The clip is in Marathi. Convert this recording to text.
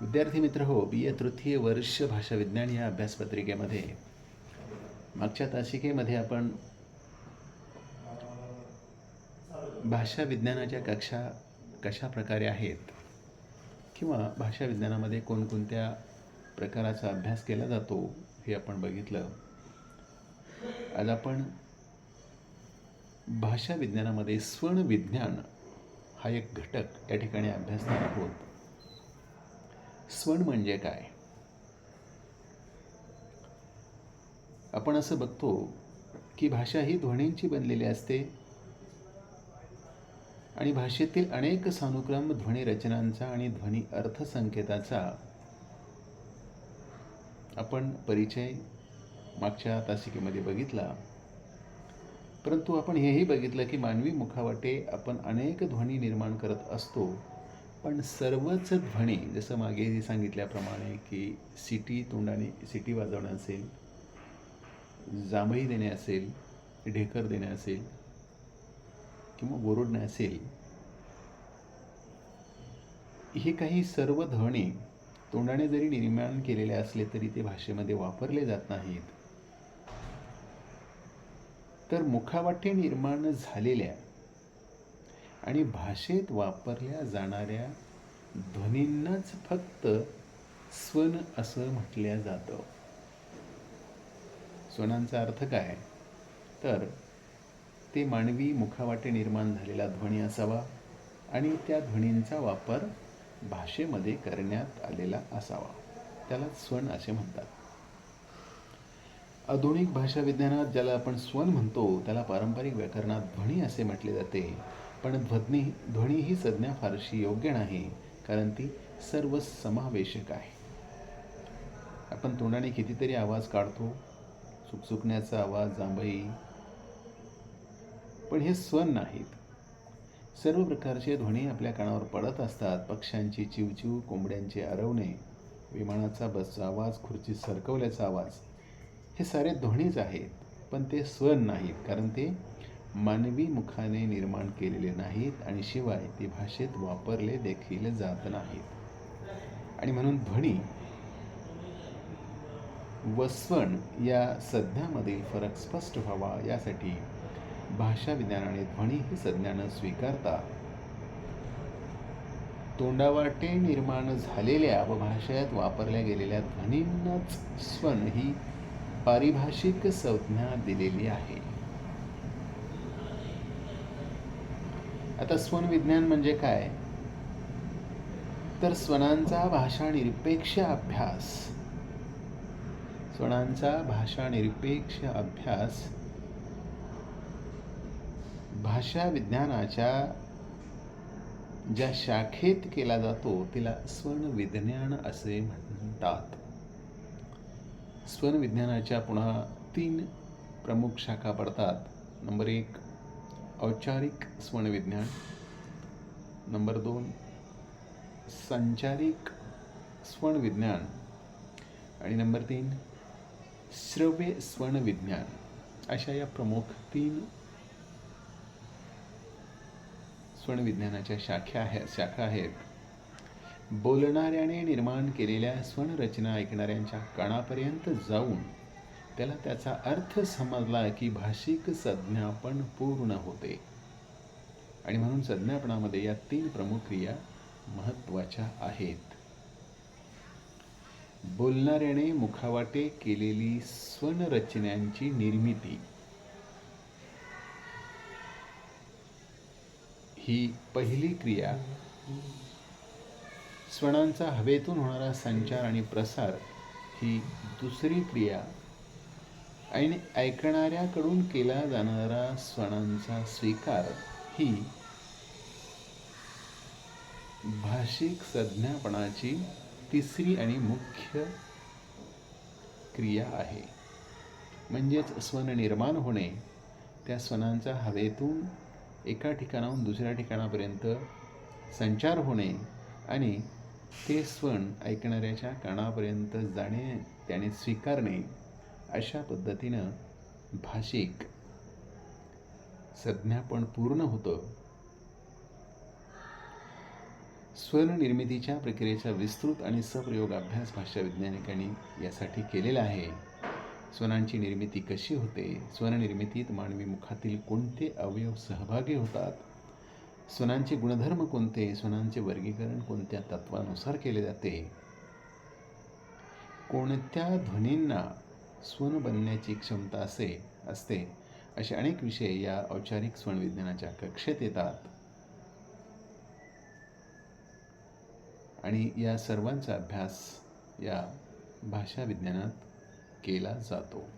विद्यार्थी मित्र हो बी ए तृतीय वर्ष भाषा विज्ञान या अभ्यासपत्रिकेमध्ये. मागच्या तासिकेमध्ये आपण भाषा विज्ञानाच्या कक्षा कशा प्रकारे आहेत किंवा भाषा विज्ञानामध्ये कोणकोणत्या प्रकाराचा अभ्यास केला जातो हे आपण बघितलं. आज आपण भाषा विज्ञानामध्ये स्वण विज्ञान हा एक घटक या ठिकाणी अभ्यासणार आहोत. स्वन म्हणजे काय? आपण असं बघतो की भाषा ही ध्वनींची बनलेली असते. आणि भाषेतील अनेक सानुक्रम ध्वनी रचनांचा आणि ध्वनी अर्थसंकेताचा आपण परिचय मागच्या तासिकेमध्ये बघितला. परंतु आपण हेही बघितलं की मानवी मुखावाटे आपण अनेक ध्वनी निर्माण करत असतो. पण सर्वच ध्वनी जसं मागे सांगितल्याप्रमाणे की सिटी तोंडाने सिटी वाजवणं असेल जांभई देणे असेल ढेकर देणे असेल किंवा बोरडणे असेल हे काही सर्व ध्वनी तोंडाने जरी निर्माण केलेले असले तरी ते भाषेमध्ये वापरले जात नाहीत. तर मुखावाटे निर्माण झालेल्या आणि भाषेत वापरल्या जाणाऱ्या ध्वनींनाच फक्त स्वन असं म्हटल्या जातं. स्वनांचा अर्थ काय? तर ते मानवी मुखावाटे निर्माण झालेला ध्वनी असावा आणि त्या ध्वनींचा वापर भाषेमध्ये करण्यात आलेला असावा. त्याला स्वन असे म्हणतात. आधुनिक भाषा विज्ञानात ज्याला आपण स्वन म्हणतो त्याला पारंपरिक व्याकरणात ध्वनी असे म्हटले जाते. पण ध्वनी ध्वनी ही संज्ञा फारशी योग्य नाही कारण ती सर्व समावेशक आहे. आपण तोंडाने कितीतरी आवाज काढतो सुकसुकण्याचा आवाज जांभई. पण हे स्वन नाहीत. सर्व प्रकारचे ध्वनी आपल्या कानावर पडत असतात पक्ष्यांची चिवचिव कोंबड्यांचे आरवणे विमानाचा बसचा आवाज खुर्ची सरकवल्याचा आवाज. हे सारे ध्वनीच आहेत पण ते स्वन नाहीत कारण ते मानवी मुखाने निर्माण केलेले नाहीत आणि शिवाय ते भाषेत वापरले देखील जात नाहीत. आणि म्हणून ध्वनी व या संज्ञामधील फरक स्पष्ट व्हावा यासाठी भाषा विज्ञानाने ध्वनी ही संज्ञानं स्वीकारता तोंडावाटे निर्माण झालेल्या व भाषेत वापरल्या गेलेल्या ध्वनींनाच स्वन ही पारिभाषिक संज्ञा दिलेली आहे. आता स्वन विज्ञान म्हणजे काय? तर स्वनांचा भाषा निरपेक्ष अभ्यास. स्वनांचा भाषा निरपेक्ष अभ्यास भाषा विज्ञानाच्या ज्या शाखेत केला जातो तिला स्वन विज्ञान असे म्हणतात. स्वन विज्ञानाच्या पुन्हा तीन प्रमुख शाखा पडतात. नंबर एक औपचारिक स्वनविज्ञान. नंबर दोन संचारिक स्वनविज्ञान. आणि नंबर तीन श्रव्य स्वनविज्ञान. अशा या प्रमुख तीन स्वनविज्ञानाच्या शाखा आहे शाखा आहेत. बोलणाऱ्याने निर्माण केलेल्या स्वनरचना ऐकणाऱ्यांच्या कानापर्यंत जाऊन त्याला त्याचा अर्थ समजला की भाषिक संज्ञापन पूर्ण होते. आणि म्हणून संज्ञापनामध्ये या तीन प्रमुख क्रिया महत्त्वाच्या आहेत. बोलणाऱ्याने मुखावाटे केलेली स्वनरचनांची निर्मिती. ही पहिली क्रिया. स्वनांचा हवेतून होणारा संचार आणि प्रसार ही दुसरी क्रिया. आणि ऐकणाऱ्याकडून केला जाणारा स्वणांचा स्वीकार ही भाषिक संज्ञापणाची तिसरी आणि मुख्य क्रिया आहे. म्हणजेच स्वन निर्माण होणे त्या स्वनांचा हवेतून एका ठिकाणाहून दुसऱ्या ठिकाणापर्यंत संचार होणे आणि ते स्वन ऐकणाऱ्याच्या कानापर्यंत जाणे त्याने स्वीकारणे. अशा पद्धतीनं भाषिक संज्ञापन पूर्ण होतं. स्वरनिर्मितीच्या प्रक्रियेचा विस्तृत आणि सप्रयोग अभ्यास भाषा वैज्ञानिकांनी यासाठी केलेला आहे. स्वनांची निर्मिती कशी होते? स्वरनिर्मितीत मानवी मुखातील कोणते अवयव सहभागी होतात? स्वनांचे गुणधर्म कोणते? स्वनांचे वर्गीकरण कोणत्या तत्वानुसार केले जाते? कोणत्या ध्वनींना स्वन बनण्याची क्षमता असे असते. असे अनेक विषय या औपचारिक स्वनविज्ञानाच्या कक्षेत येतात. आणि या सर्वांचा अभ्यास या भाषा विज्ञानात केला जातो.